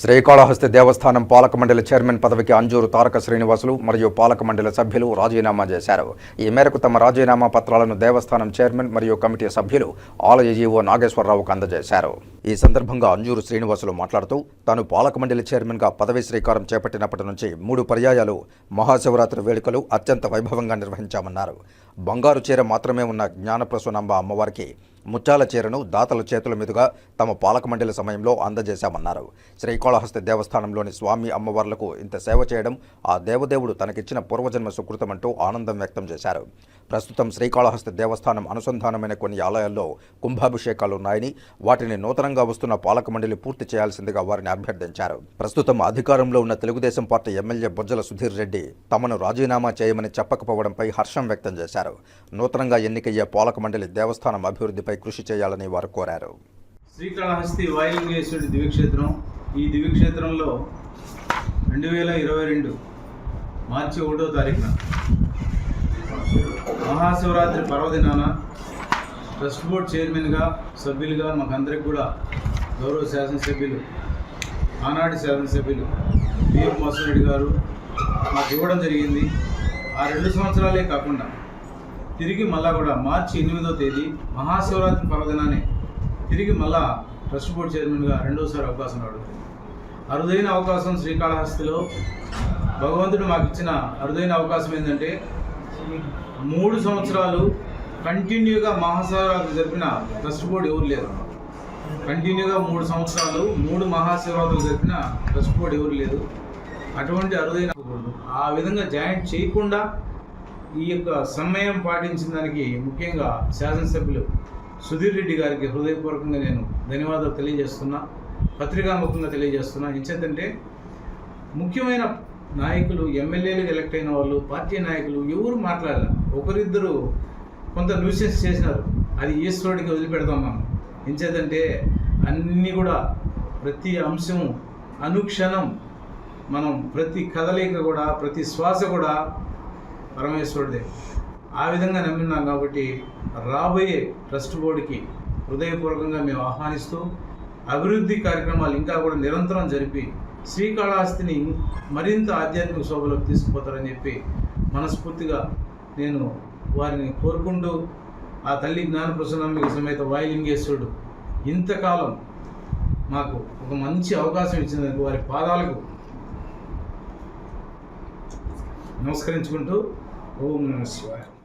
శ్రీకాళహస్తి దేవస్థానం పాలక మండలి చైర్మన్ పదవికి అంజూరు తారక శ్రీనివాసులు మరియు పాలక మండలి సభ్యులు రాజీనామా చేశారు. ఈ మేరకు తమ రాజీనామా పత్రాలను దేవస్థానం చైర్మన్ మరియు కమిటీ సభ్యులు ఆలయ జీవో నాగేశ్వరరావుకు అందజేశారు. ఈ సందర్భంగా అంజూరు శ్రీనివాసులు మాట్లాడుతూ తాను పాలక మండలి చైర్మన్గా పదవి శ్రీకారం చేపట్టినప్పటి నుంచి మూడు పర్యాయాలు మహాశివరాత్రి వేడుకలు అత్యంత వైభవంగా నిర్వహించామన్నారు. బంగారు చీర మాత్రమే ఉన్న జ్ఞానప్రసూనంబ అమ్మవారికి ముత్యాల చీరను దాతల చేతుల మీదుగా తమ పాలక మండలి సమయంలో అందజేశామన్నారు. శ్రీకాళహస్తి దేవస్థానంలోని స్వామి అమ్మవార్లకు ఇంత సేవ చేయడం ఆ దేవదేవుడు తనకిచ్చిన పూర్వజన్మ సుకృతమంటూ ఆనందం వ్యక్తం చేశారు. ప్రస్తుతం శ్రీకాళహస్తి దేవస్థానం అనుసంధానమైన కొన్ని ఆలయాల్లో కుంభాభిషేకాలు ఉన్నాయని వాటిని నూతనంగా వస్తున్న పాలక మండలి పూర్తి చేయాల్సిందిగా వారిని అభ్యర్థించారు. ప్రస్తుతం అధికారంలో ఉన్న తెలుగుదేశం పార్టీ ఎమ్మెల్యే బొజ్జల సుధీర్ రెడ్డి తమను రాజీనామా చేయమని చెప్పకపోవడంపై హర్షం వ్యక్తం చేశారు. నూతనంగా ఎన్నికయ్యే పాలక మండలి దేవస్థానం అభివృద్ధిపై కృషి చేయాలని వారు కోరారు. శ్రీకాళహస్తి వాయులింగేశ్వరుడి దివ్యక్షేత్రం ఈ దివ్యక్షేత్రంలో రెండు వేల ఇరవై రెండు మార్చి ఒకటో తారీఖున మహాశివరాత్రి పర్వదినాన ట్రస్ట్ బోర్డ్ చైర్మన్గా సభ్యులుగా మాకందరికి కూడా గౌరవ శాసనసభ్యులు ఆనాటి శాసనసభ్యులు బిఎఫ్ మోసరెడ్డి గారు మాకు ఇవ్వడం జరిగింది. ఆ రెండు సంవత్సరాలే కాకుండా తిరిగి మళ్ళా కూడా మార్చి ఎనిమిదో తేదీ మహాశివరాత్రి పర్వదినాన్ని తిరిగి మళ్ళా ట్రస్ట్ బోర్డ్ చైర్మన్గా రెండోసారి అవకాశం అడుగుతుంది అరుదైన అవకాశం శ్రీకాళహస్తిలో భగవంతుడు మాకు ఇచ్చిన అరుదైన అవకాశం ఏంటంటే మూడు సంవత్సరాలు కంటిన్యూగా మహాశివరాత్రి జరిపిన ట్రస్ట్ బోర్డు ఎవరు లేరు. కంటిన్యూగా మూడు సంవత్సరాలు మూడు మహాశివరాత్రులు జరిపిన ట్రస్ట్ బోర్డు ఎవరు లేదు అటువంటి అరుదైన ఆ విధంగా జాయింట్ చేయకుండా ఈ యొక్క సమయం పాటించిన దానికి ముఖ్యంగా శాసనసభ్యులు సుధీర్ రెడ్డి గారికి హృదయపూర్వకంగా నేను ధన్యవాదాలు తెలియజేస్తున్నా పత్రికాముఖంగా తెలియజేస్తున్నా. ఎంచేతంటే ముఖ్యమైన నాయకులు ఎమ్మెల్యేలు ఎలక్ట్ అయిన వాళ్ళు పార్టీ నాయకులు ఎవరు మాట్లాడాల? ఒకరిద్దరు కొంత న్యూసెన్స్ చేసినారు. అది ఈశ్వరుడికి వదిలిపెడతాం మనం. ఎంచేతంటే అన్నీ కూడా ప్రతి అంశము అనుక్షణం మనం ప్రతి కదలిక కూడా ప్రతి శ్వాస కూడా పరమేశ్వరుడే. ఆ విధంగా నమ్మినాం కాబట్టి రాబోయే ట్రస్ట్ బోర్డుకి హృదయపూర్వకంగా మేము ఆహ్వానిస్తూ అభివృద్ధి కార్యక్రమాలు ఇంకా కూడా నిరంతరం జరిపి శ్రీకాళహస్తిని మరింత ఆధ్యాత్మిక శోభలోకి తీసుకుపోతారని చెప్పి మనస్ఫూర్తిగా నేను వారిని కోరుకుంటూ ఆ తల్లి జ్ఞానప్రసన్నాంబిక సమేత వాయులింగేశ్వరుడు ఇంతకాలం మాకు ఒక మంచి అవకాశం ఇచ్చినందుకు వారి పాదాలకు నమస్కరించుకుంటూ полную свалку.